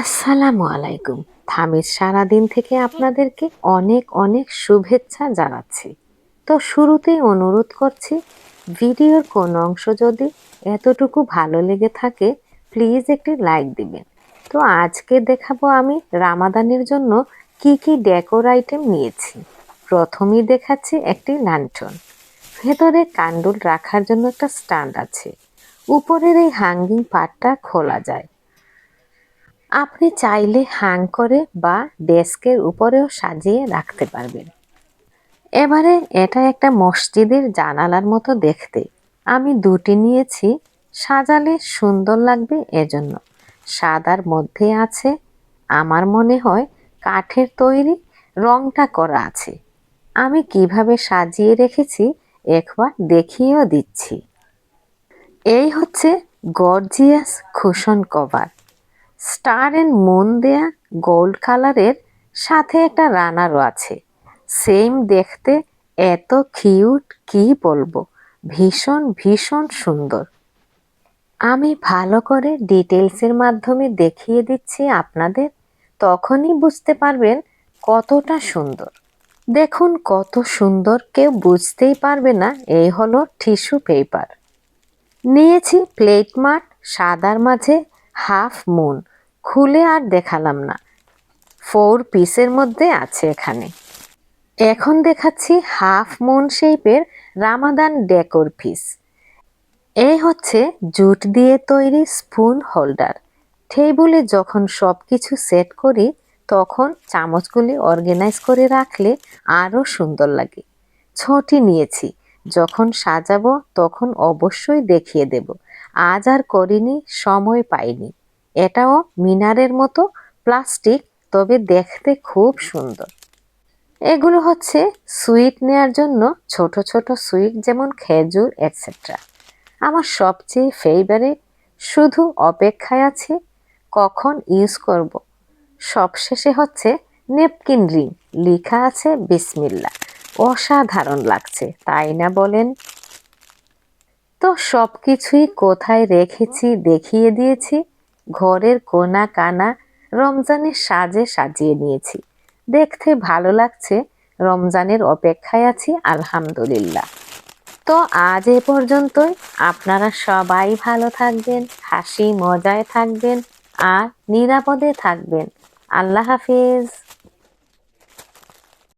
আসসালামু আলাইকুম। থামির সারাদিন থেকে আপনাদেরকে অনেক অনেক শুভেচ্ছা জানাচ্ছি। তো শুরুতেই অনুরোধ করছি, ভিডিওর কোন অংশ যদি এতটুকু ভালো লেগে থাকে, প্লিজ একটি লাইক দিবেন। তো আজকে দেখাবো আমি রামাদানের জন্য কি কি ডেকোর আইটেম নিয়েছি। প্রথমেই দেখাচ্ছি একটি ল্যান্টন ভেতরে কান্ডুল রাখার জন্য একটা স্ট্যান্ড আছে। উপরের এই হ্যাঙ্গিং পার্টটা খোলা যায়। আপনি চাইলে হ্যাং করে বা ডেস্কের উপরেও সাজিয়ে রাখতে পারবেন। এবারে এটা একটা মসজিদের জানালার মতো দেখতে। আমি দুটি নিয়েছি, সাজালে সুন্দর লাগবে এজন্য। সাদার মধ্যে আছে, আমার মনে হয়, কাঠের তৈরি, রংটা করা আছে। আমি কীভাবে সাজিয়ে রেখেছি একবার দেখিয়েও দিচ্ছি। এই হচ্ছে gorgeous cushion cover. Star and moon দেয়া গোল্ড কালারের সাথে একটা রানারও আছে। সেম দেখতে এত কিউট কি বলব? ভীষণ ভীষণ সুন্দর। আমি ভালো করে ডিটেলসের মাধ্যমে দেখিয়ে দিচ্ছি আপনাদের, তখনই বুঝতে পারবেন কতটা সুন্দর। দেখুন কত সুন্দর, কেউ বুঝতেই পারবে না, এই হলো টিস্যু পেপার। নিয়েছি প্লেট মার্ট, সাদার মাঝে হাফ মুন। খুলে আর দেখালাম না। ফোর পিসের মধ্যে আছে এখানে। এখন দেখাচ্ছি হাফ মুন শেপের রামাদান ডেকোর পিস। এই হচ্ছে জুট দিয়ে তৈরি স্পুন হোল্ডার। টেবিলে যখন সব কিছু সেট করি, তখন চামচগুলি অর্গানাইজ করে রাখলে আরও সুন্দর লাগে। ছটি নিয়েছি। যখন সাজাবো, তখন অবশ্যই দেখিয়ে দেব। আজ আর করিনি, সময় পাইনি। এটাও মিনারের মতো প্লাস্টিক, তবে দেখতে খুব সুন্দর। এগুলো হচ্ছে সুইট নেয়ার জন্য ছোট ছোট সুইট যেমন খেজুর এটসেট্রা আমার সবচেয়ে ফেভারিট শুধু অপেক্ষায় আছে, কখন ইউজ করব? সবশেষে হচ্ছে নেপকিন রিং লেখা আছে বিসমিল্লা অসাধারণ লাগছে, তাই না বলেন? তো সব কিছুই কোথায় রেখেছি, দেখিয়ে দিয়েছি। ঘরের কোনা কানা রমজানের সাজে সাজিয়ে নিয়েছি। দেখতে ভালো লাগছে, রমজানের অপেক্ষায় আছি, আলহামদুলিল্লাহ। তো আজ এ পর্যন্তই, আপনারা সবাই ভালো থাকবেন, হাসি মজায় থাকবেন, আর নিরাপদে থাকবেন। আল্লাহ হাফিজ।